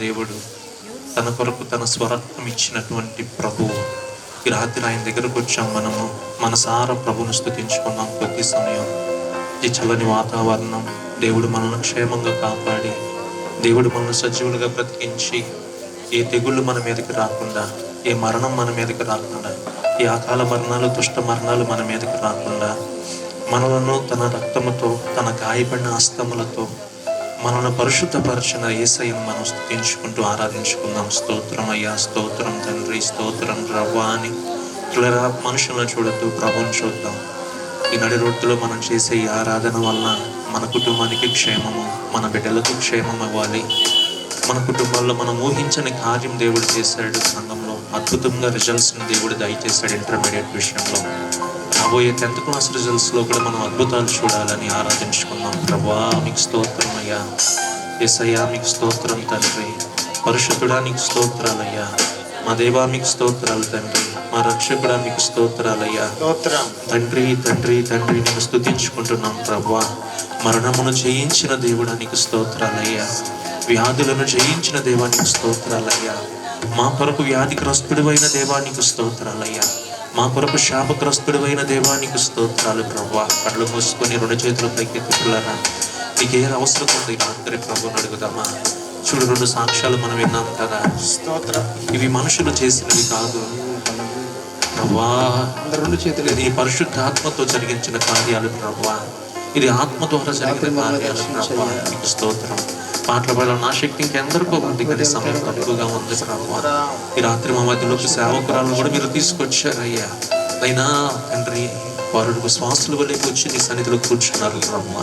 దేవుడు తన కొరకు తన స్వరత్వం ఇచ్చినటువంటి ప్రభువు ఈ రాత్రి ఆయన దగ్గరకు వచ్చాం మనము. మనసారా ప్రభును స్థుతించుకున్నాం కొద్ది సమయం. ఈ చల్లని వాతావరణం దేవుడు మనల్ని క్షేమంగా కాపాడి దేవుడు మనల్ని సజీవుడిగా బ్రతికించి ఏ తెగుళ్ళు మన మీదకి రాకుండా ఏ మరణం మన మీదకి రాకుండా ఏ అకాల మరణాలు దుష్ట మరణాలు మన మీదకి రాకుండా మనలను తన రక్తముతో తన గాయపడిన హస్తములతో మనల్ని పరిశుద్ధపరచిన ఏసయ్యను మనం స్థుతించుకుంటూ ఆరాధించుకుందాం. స్తోత్రం అయ్యా స్తోత్రం తండ్రి స్తోత్రం రవ్వ అని త్వరగా మనుషులను చూడద్దు ప్రభుని చూద్దాం. ఈ నడి రోడ్డులో మనం చేసే ఈ ఆరాధన వలన మన కుటుంబానికి క్షేమము మన బిడ్డలకు క్షేమం అవ్వాలి మన కుటుంబాల్లో మనం ఊహించని కార్యం దేవుడు చేశాడు సంఘంలో. అద్భుతంగా రిజల్ట్స్ దేవుడు దయచేశాడు ఇంటర్మీడియట్ విషయంలో. రాబోయే టెన్త్ క్లాస్ రిజల్ట్స్లో కూడా మనం అద్భుతాలు చూడాలని ఆరాధించుకున్నాం. ప్రభా మీకు స్తోత్రం అయ్యా. ఎస్ఐయా మీకు స్తోత్రం తండ్రి. పరిశుద్ధుడా నీకు స్తోత్రాలయ్యా మా దేవా మీకు స్తోత్రాలు తండ్రి. మా రక్షకుడా మీకు స్తోత్రాలయ్యా స్తోత్రం. తండ్రి తండ్రి తండ్రి నేను స్తుతించుకుంటున్నాం ప్రభా. మరణమును జయించిన దేవుడా నీకు స్తోత్రాలయ్యా వ్యాధులను జయించిన దేవానికి స్తోత్రాలయ్యా మా కొరకు వ్యాధిగ్రస్తుడివైన దేవానికి స్తోత్రాలయ్యా మా కొరకు శాపగ్రస్తుడివైన దేవానికి స్తోత్రాలు ప్రభా కళ్ళు మూసుకొని రెండు చేతుల పైకెత్తులారా నీకు ఏ అవసరం ఉంది రాత్రి ప్రభుని అడుగుదామా. చూడు రెండు సాక్ష్యాలు మనం విన్నాం కదా. స్తోత్రం. ఇవి మనుషులు చేసినవి కాదు. అందరు రెండు చేతులు ఇది పరిశుద్ధాత్మతో జరిగించిన కార్యాలు ప్రభా ఇది ఆత్మ ద్వారా జరిగిన కార్యాలు నీకు స్తోత్రం. పాటల పాడడం నా శక్తి ఇంకెందరికో ఉంది కదా సమయం తక్కువగా ఉంది ఈ రాత్రి మా మధ్యలోకి సేవకురాలను కూడా మీరు తీసుకొచ్చారు అయ్యా అయినా తండ్రి వారు శ్వాసలు వల్లే వచ్చి నీ సన్నిధిలో కూర్చున్నారు బ్రహ్మ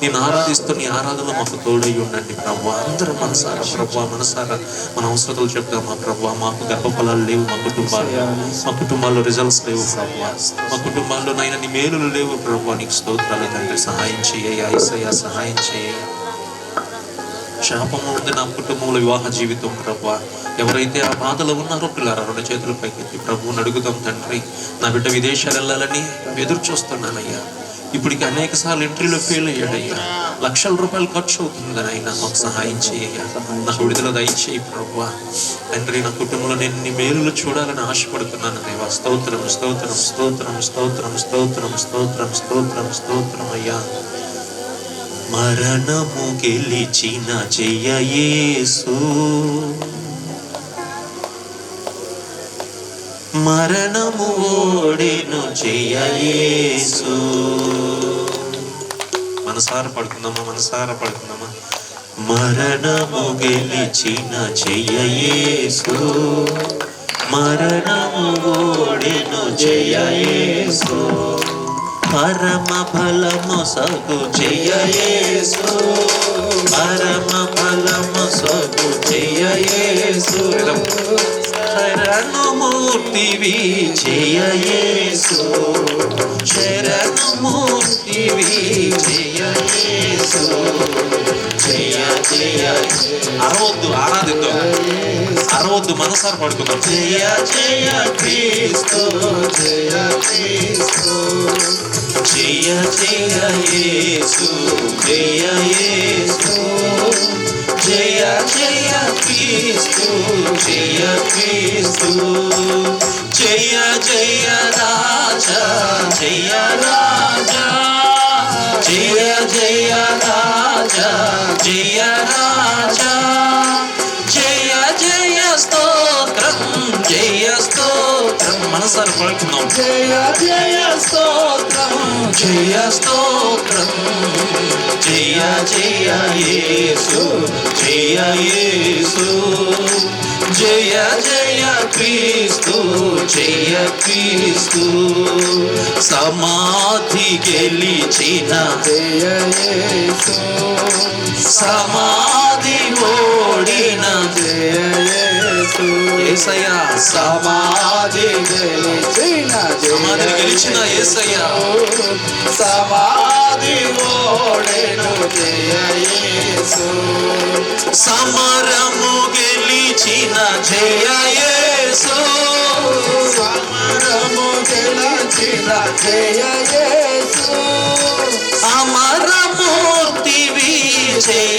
నేను ఆరాధిస్తూ నీ ఆరాధన మాకు తోడై ఉండండి బ్రహ్మ అందరూ మనసారా ప్రభావ మనసారా. మన అవసరతలు చెప్తాం మా ప్రభావ మాకు గర్భఫలాలు లేవు మా కుటుంబాలు మా కుటుంబాల్లో రిజల్ట్స్ లేవు ప్రభావ మా కుటుంబాల్లో నైనా నీ మేలులు లేవు ప్రభావ నీకు స్తోత్రాలు తండ్రి. సహాయం చేయ ఐసయ్య సహాయం చేయ. శాపము ఉంది నా కుటుంబంలో వివాహ జీవితం ప్రభా. ఎవరైతే ఆ బాధలో ఉన్నారో పిల్లరా రెండు చేతుల పైకెత్తి ప్రభువుని అడుగుదాం తండ్రి. నా బిడ్డ విదేశాలు వెళ్ళాలని ఎదురు చూస్తున్నానయ్యా ఇప్పటికి అనేక సార్లు ఎంట్రీలో ఫెయిల్ అయ్యాడయ్యా. లక్షల రూపాయలు ఖర్చు అవుతుందని అయినా మాకు సహాయం చేయ నాకు విడుదల దయచేయి ప్రభు. తండ్రి నా కుటుంబంలో నేను నీ మేలులు చూడాలని ఆశపడుతున్నాను దేవా. స్తోత్రం స్తోత్రం స్తోత్రం స్తోత్రం స్తోత్రం స్తోత్రం స్తోత్రం స్తోత్రం అయ్యా. మరణము గెలిచిన జయయేసు మరణము ఓడిను జయయేసు మనసార పడుకుందామా మనసార పడుకుందామా? మరణము గెలిచిన జయయేసు మరణము ఓడిను జయయేసు పరమ ఫలము సగు జయయేసు పరమ ఫలము సగు జయయేసు శరణమూర్తివి జయయేసు శరణమూర్తివి జయయేసు జయ జయ అరవద్దు ఆరాధిద్దాం. అరవద్దు మనసారు పడుకుందాం జయ జయ క్రీస్తు జయ క్రీస్తు. జయ జయ యేసు జయ యేసు. జయ జయ క్రీస్తు జయ క్రీస్తు. జయ జయ రాజా జయ రాజా. జయ జయ రాజా జయ రాజా. జయ జయ స్తోత్రం జయ స్తోత్రం. మనసారి పడుకుందాం జయ జయ స్తోత్రం. జయ స్తోత్రం జయ జయ యేసు జయ యేసు. జయ జయ క్రీస్తు జయ క్రీస్తు. సమాధి గెలిచిన జయ యేసు. సమాధి ఓడిన ఏసయ్యా సమాధి గెలిచిన సమాధిని గెలిచిన ఏసయ్యా. సమాధి ఓడెను జయ యేసు సమరము గెలిచిన జయ యేసు సమరము గెలిచిన జయ యేసు అమరమూర్తివి జయ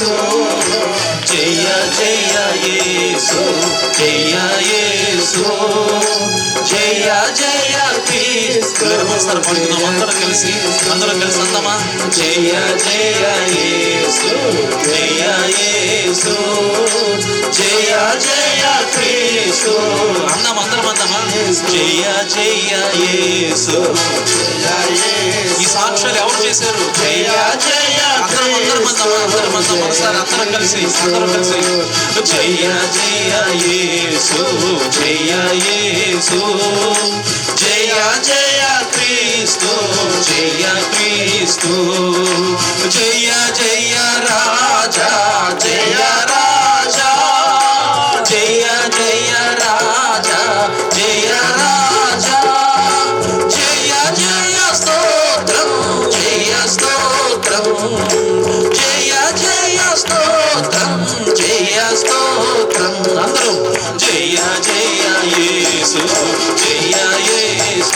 యేసు. జయ జయ యేసు జయ యేసు. జయ జయ క్రీస్తు. అందరం కలిసి అందరం కలిసి అందామా? జయ జయ యేసు జయ యేసు. జయ జయ క్రీస్తు. అందాం అందరం అందామా జయ జయ యేసు. ఈ సాక్ష్యాలు ఎవరు చేశారు? జయ జయ అందరం అందరం అందరం అందాం ఒకసారి అందరం కలిసి అందరం కలిసి. జయ జయ యేసు జయ యేసు. జయ జయ క్రీస్తు జయ క్రీస్తు. జయ జయ రాజా జయ రాజా. జయ జయ రాజా జయ రాజా.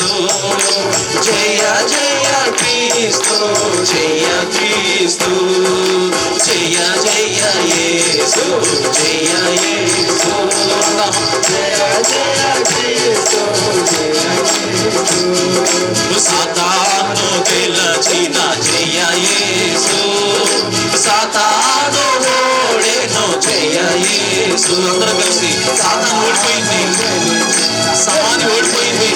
యేసు జయ జయ క్రీస్తు జయ క్రీస్తు జయ జయ యేసు జయ యేసు. జయ జయ క్రీస్తు సాతాను గెలచిన జయ యేసు సాతాను ఓడెను జయ యేసు. అందరం కలిసి సాతాను ఓడిపోయింది. సమాధి ఓడిపోయింది.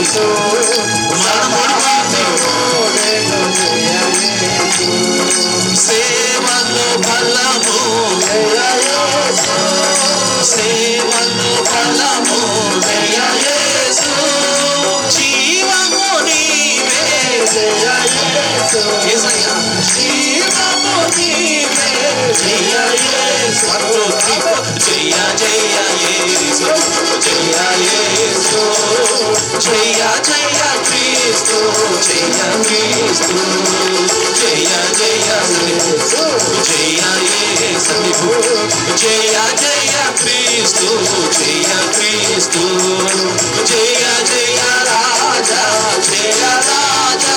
జయ జయ క్రీస్తు జయ క్రీస్తు జయ జయ రాజా జయ రాజా